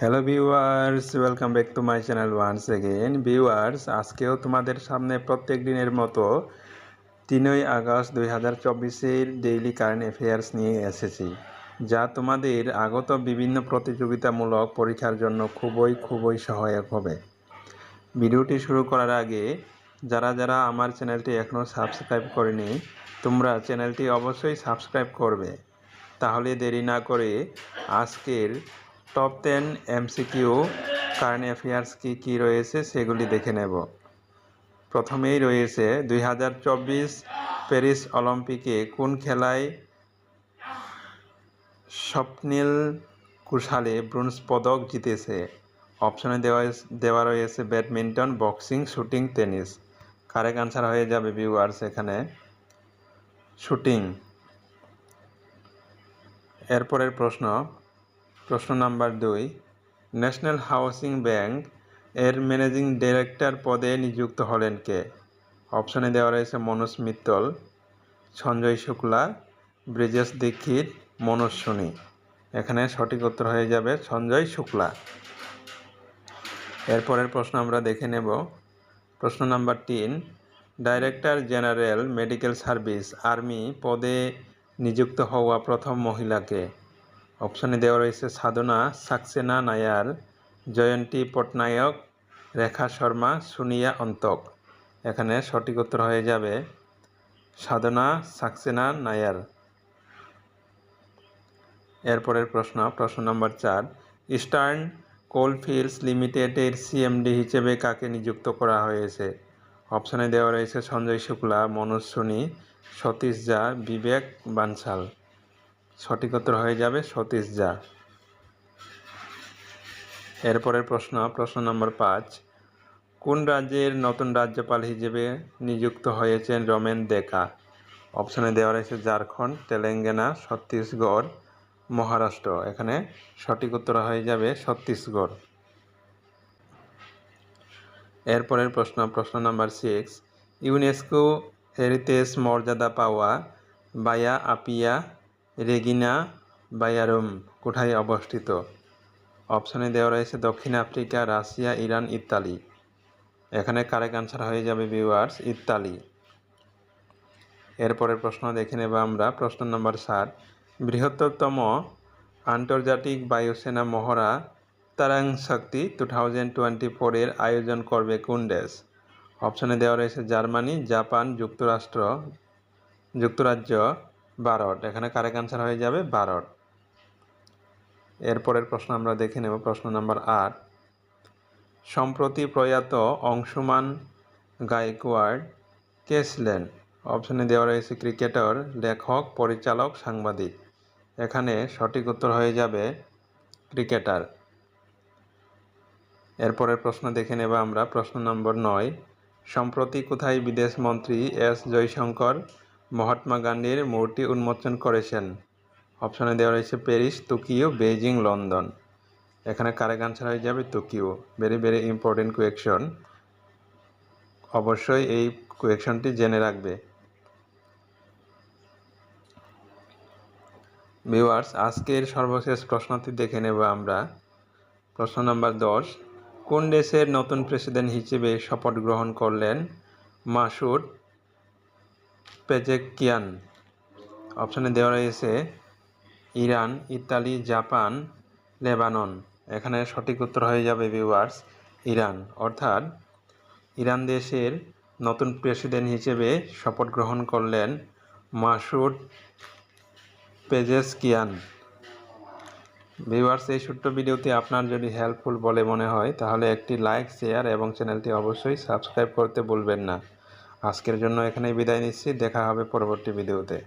Hello viewers welcome back to my channel once again viewers আজকেও তোমাদের সামনে প্রত্যেক দিনের মতো তিনই আগস্ট দুই হাজার চব্বিশের ডেইলি কারেন্ট অ্যাফেয়ার্স নিয়ে এসেছি, যা তোমাদের আগত বিভিন্ন প্রতিযোগিতামূলক পরীক্ষার জন্য খুবই খুবই সহায়ক হবে। ভিডিওটি শুরু করার আগে, যারা যারা আমার চ্যানেলটি এখনও সাবস্ক্রাইব করেনি, তোমরা চ্যানেলটি অবশ্যই সাবস্ক্রাইব করবে। তাহলে দেরি না করে আজকের top ten MCQ current affairs কী কী রয়েছে সেগুলি দেখে নেব। প্রথমেই রয়েছে দুই হাজার চব্বিশ প্যারিস অলিম্পিকে কোন খেলায় স্বপ্নিল কুশালে ব্রোঞ্জ পদক জিতেছে? অপশনে দেওয়া দেওয়া রয়েছে badminton, boxing, shooting, tennis. Correct answer হয়ে যাবে ভিউয়ার্স এখানে। শুটিং। এরপরের প্রশ্ন প্রশ্ন নাম্বার দুই, ন্যাশনাল হাউসিং ব্যাংক এর ম্যানেজিং ডিরেক্টর পদে নিযুক্ত হলেন কে? অপশনে দেওয়া রয়েছে মনোজ মিত্তল, সঞ্জয় শুক্লা, ব্রিজেশ দীক্ষিত, মনোজ সোনি। এখানে সঠিক উত্তর হয়ে যাবে সঞ্জয় শুক্লা। এরপরের প্রশ্ন আমরা দেখে নেব। প্রশ্ন নাম্বার তিন, director general medical service army পদে নিযুক্ত হওয়া প্রথম মহিলাকে অপশনে দেওয়া রয়েছে সাধনা, সাক্সেনা নায়ার জয়ন্তী পটনায়ক, রেখা শর্মা, সুনিয়া অন্তক। এখানে সঠিক উত্তর হয়ে যাবে সাধনা, সাক্সেনা নায়ার এরপরের প্রশ্ন প্রশ্ন নম্বর চার, ইস্টার্ন কোলফিল্ডস লিমিটেডের সিএমডি হিসেবে কাকে নিযুক্ত করা হয়েছে? অপশনে দেওয়া রয়েছে সঞ্জয় শুক্লা, মনোজ সোনি, সতীশ জা বিবেক বানসাল। সঠিক উত্তর হয়ে যাবে সতীশ জা এরপরের প্রশ্ন প্রশ্ন নম্বর পাঁচ। কোন রাজ্যের নতুন রাজ্যপাল হিসেবে নিযুক্ত হয়েছেন রমেন দেকা? অপশানে দেওয়া রয়েছে ঝাড়খণ্ড, তেলেঙ্গানা, ছত্তিশগড়, মহারাষ্ট্র। এখানে সঠিক উত্তর হয়ে যাবে ছত্তিশগড়। এরপরের প্রশ্ন প্রশ্ন নাম্বার সিক্স ইউনেস্কো হেরিটেজ মর্যাদা পাওয়া বায়া আপিয়া রেগিনা বায়ারুম কোথায় অবস্থিত। অপশানে দেওয়া রয়েছে দক্ষিণ আফ্রিকা, রাশিয়া, ইরান ইত্যাদি এখানে কারেক্ট আনসার হয়ে যাবে ভিউয়ার্স ইত্যাদি এরপরের প্রশ্ন দেখে নেব আমরা। প্রশ্ন নম্বর সাত। বৃহত্তরতম আন্তর্জাতিক বায়ুসেনা মহড়া Tarang Shakti two thousand twenty ফোরের আয়োজন করবে কোন দেশ? অপশানে দেওয়া রয়েছে জার্মানি, জাপান, যুক্তরাষ্ট্র, যুক্তরাজ্য ভারত এখানে কারেক্ট আনসার হয়ে যাবে ভারত এরপরের প্রশ্ন আমরা দেখে নেব, প্রশ্ন নাম্বার আট। সম্প্রতি প্রয়াত অংশুমান গায়কোয়াড় কে ছিলেন? অপশনে দেওয়া রয়েছে ক্রিকেটার, লেখক, পরিচালক, সাংবাদিক। এখানে সঠিক উত্তর হয়ে যাবে ক্রিকেটার। এরপরের প্রশ্ন দেখে নেব আমরা, প্রশ্ন নম্বর নয়। সম্প্রতি কোথায় বিদেশ মন্ত্রী এস জয়শঙ্কর মহাত্মা গান্ধীর মূর্তি উন্মোচন করেছেন। অপশনে দেওয়া রয়েছে প্যারিস, টোকিও, বেইজিং, লন্ডন। এখানে কারেক্ট আনসার হয়ে যাবে Tokyo very very important question. অবশ্যই এই কোয়েকশনটি জেনে রাখবে। ভিউয়ার্স, আজকের সর্বশেষ প্রশ্নটি দেখে নেব আমরা। প্রশ্ন নম্বর দশ, কোন দেশের নতুন প্রেসিডেন্ট হিসেবে শপথ গ্রহণ করলেন? মাসুদ পেজেকিয়ান। অপশানে দেওয়া রয়েছে, ইরান, ইতালি, জাপান, লেবানন। এখানে সঠিক উত্তর হয়ে যাবে ভিউয়ার্স ইরান। অর্থাৎ, ইরান দেশের নতুন প্রেসিডেন্ট হিসেবে শপথ গ্রহণ করলেন মাসুদ পেজেসকিয়ান। ভিউয়ার্স এই ছোট্ট ভিডিওটি আপনার যদি হেল্পফুল বলে মনে হয়, তাহলে একটি লাইক শেয়ার এবং চ্যানেলটি অবশ্যই সাবস্ক্রাইব করতে ভুলবেন না। আজকের জন্য এখানেই বিদায় নিচ্ছি। দেখা হবে পরবর্তী ভিডিওতে।